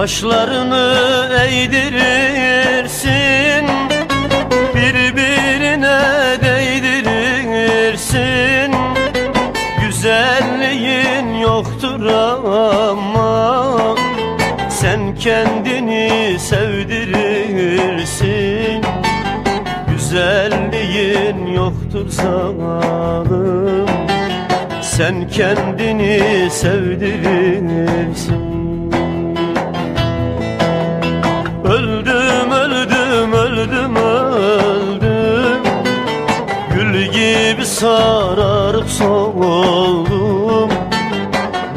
Kaşlarını eğdirirsin Birbirine değdirirsin. Güzelliğin yoktur ama Sen kendini sevdirirsin. Güzelliğin yoktur zalim Sen kendini sevdirirsin öldüm, öldüm, Gül gibi sararıp soldum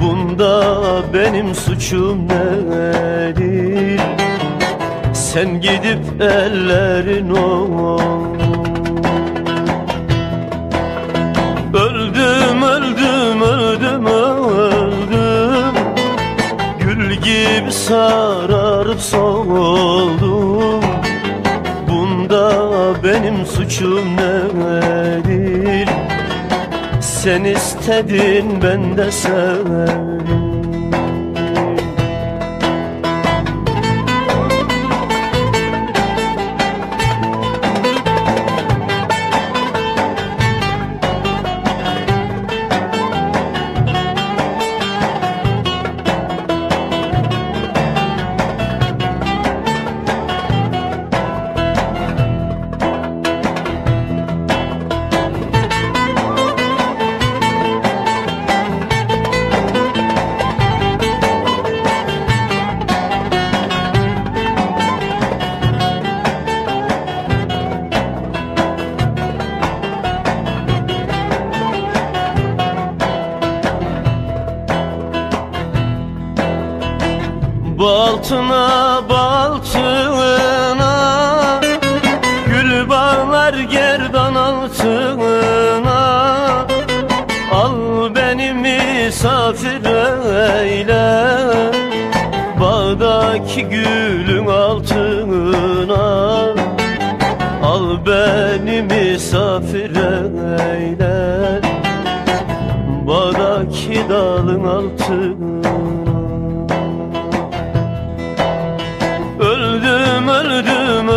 Bunda benim suçum nedir? Sen gidip ellerin ol. Öldüm, öldüm, öldüm, öldüm. Gül gibi sararıp Bunda benim suçum nedir? Sen istedin ben de sevdim Baltına baltına Gül bağlar gerdan altına Al beni misafir eyle Bağdaki gülün altına Al beni misafir eyle Bağdaki dalın altına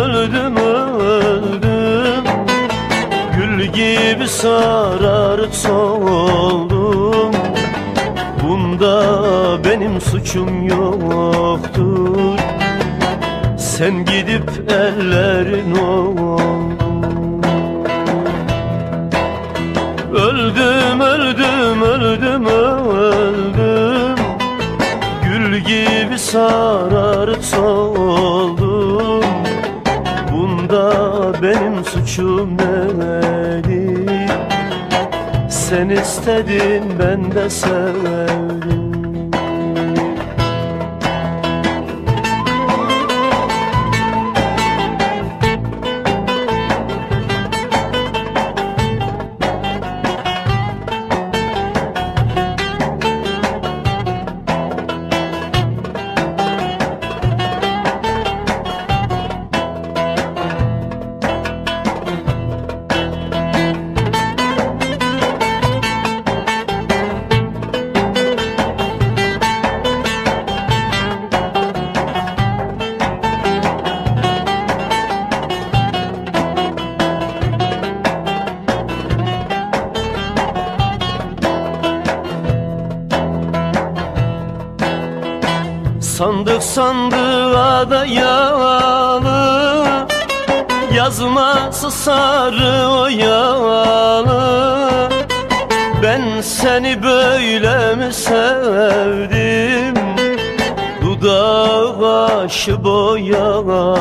öldüm, öldüm, Gül gibi sararıp soldum Bunda benim suçum yoktur. Sen gidip ellerin ol Öldüm, öldüm, öldüm, öldüm. Gül gibi sararıp suçum nedir? Sen istedin ben de sevdim Sandık sandığa dayalı Yazması sarı oyalı Ben seni böyle mi sevdim? Dudağı başı boyalı.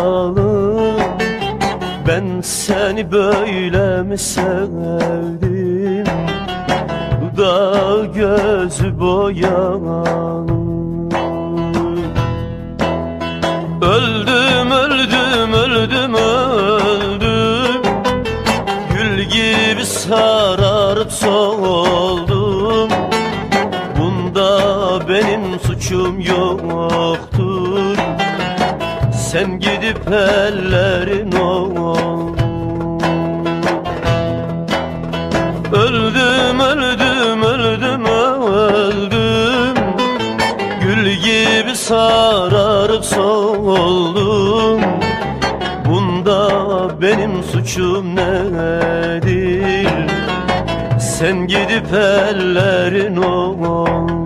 Ben seni böyle mi sevdim? Dudağı gözü boyalı suçum yoktur. Sen gidip ellerin ol. Öldüm, öldüm, öldüm, öldüm. Gül gibi sararıp oldum Bunda benim suçum nedir? Sen gidip ellerin oldun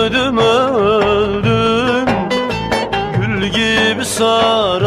öldüm öldüm. Gül gibi soldum